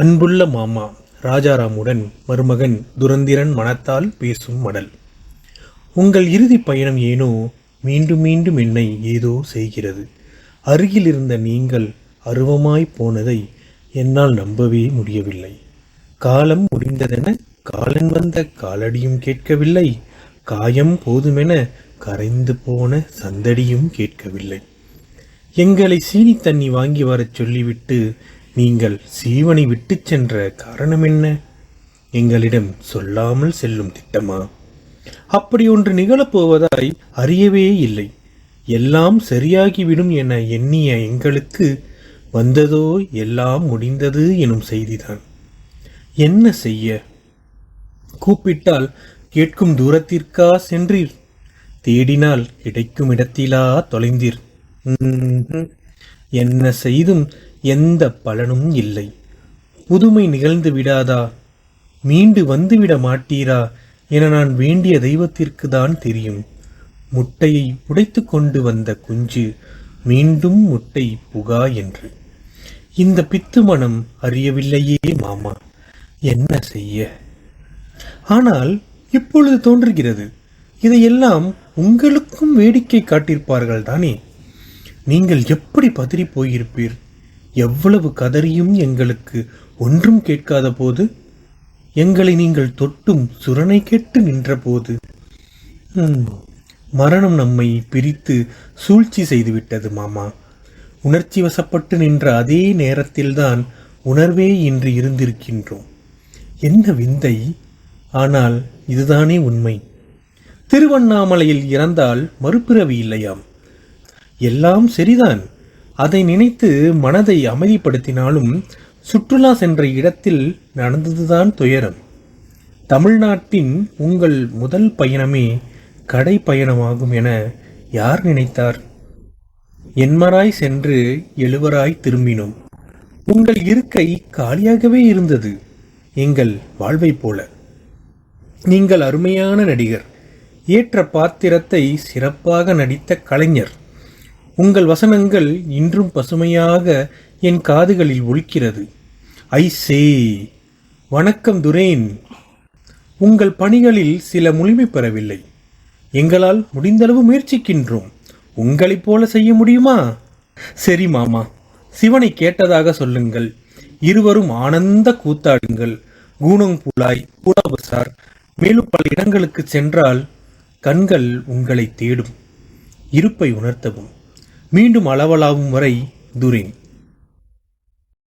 அன்புள்ள மாமா ராஜாராமுடன் மருமகன் துரந்திரன் மனத்தால் பேசும் மடல். உங்கள் இறுதி பயணம் ஏனோ மீண்டும் மீண்டும் என்னை ஏதோ செய்கிறது. அருகில் இருந்த நீங்கள் அருவமாய் போனதை என்னால் நம்பவே முடியவில்லை. காலம் முடிந்ததென காலன் வந்த காலடியும் கேட்கவில்லை. காயம் போதுமென கரைந்து போன சந்தடியும் கேட்கவில்லை. எங்களை சீனி தண்ணி வாங்கி வரச் சொல்லிவிட்டு நீங்கள் சீவனை விட்டுச் சென்ற காரணம் என்ன? எங்களிடம் சொல்லாமல் செல்லும் திட்டமா? அப்படி ஒன்று நிகழப்போவதாய் அறியவே இல்லை. எல்லாம் சரியாகிவிடும் என எண்ணிய எங்களுக்கு வந்ததோ எல்லாம் முடிந்தது எனும் செய்திதான். என்ன செய்ய? கூப்பிட்டால் கேட்கும் தூரத்திற்கா சென்றீர்? தேடினால் கிடைக்கும் இடத்திலா தொலைந்தீர். என்ன செய்தும் எந்த பலனும் இல்லை. புதுமை நிகழ்ந்து விடாதா? மீண்டு வந்துவிட மாட்டீரா? என நான் வேண்டிய தெய்வத்திற்கு தான் தெரியும். முட்டையை உடைத்து கொண்டு வந்த குஞ்சு மீண்டும் முட்டை புகா என்று. இந்த பித்து மனம் அறியவில்லையே மாமா. என்ன செய்ய? ஆனால் இப்பொழுது தோன்றுகிறது. இதையெல்லாம் உங்களுக்கும் வேடிக்கை காட்டியிருப்பார்கள் தானே நீங்கள் எப்படி பதறி போயிருப்பீர்? எவ்வளவு கதறியும் எங்களுக்கு ஒன்றும் கேட்காத போது எங்களை நீங்கள் தொட்டும் சுரணை கேட்டு நின்றபோது மரணம் நம்மை பிரித்து சூழ்ச்சி செய்துவிட்டது மாமா. உணர்ச்சி வசப்பட்டு நின்ற அதே நேரத்தில்தான் உணர்வே இன்று இருந்திருக்கின்றோம். என்ன விந்தை? ஆனால் இதுதானே உண்மை. திருவண்ணாமலையில் இறந்தால் மறுபிறவி இல்லையாம். எல்லாம் சரிதான். அதை நினைத்து மனதை அமைதிப்படுத்தினாலும் சுற்றுலா சென்ற இடத்தில் நடந்ததுதான் துயரம். தமிழ்நாட்டின் உங்கள் முதல் பயணமே கடை பயணமாகும் என யார் நினைத்தார்? என்மராய் சென்று எழுவராய் திரும்பினோம். உங்கள் இருக்கை காலியாகவே இருந்தது. எங்கள் வாழ்வைப் போல. நீங்கள் அருமையான நடிகர். ஏற்ற பாத்திரத்தை சிறப்பாக நடித்த கலைஞர். உங்கள் வசனங்கள் இன்றும் பசுமையாக என் காதுகளில் ஒலிக்கிறது. ஐ சே. வணக்கம் துரேன். உங்கள் பணிகளில் சில முழுமை பெறவில்லை. எங்களால் முடிந்தளவு முயற்சிக்கின்றோம். உங்களைப் போல செய்ய முடியுமா? சரி மாமா சிவனை கேட்டதாக சொல்லுங்கள். இருவரும் ஆனந்த கூத்தாடுங்கள். கூனங்குழாய் பூலாபசார் மேலும் பல இடங்களுக்கு சென்றால் கண்கள் உங்களை தேடும். இருப்பை உணர்த்தவும். மீண்டும் அளவலாவும் வரை துரேன்.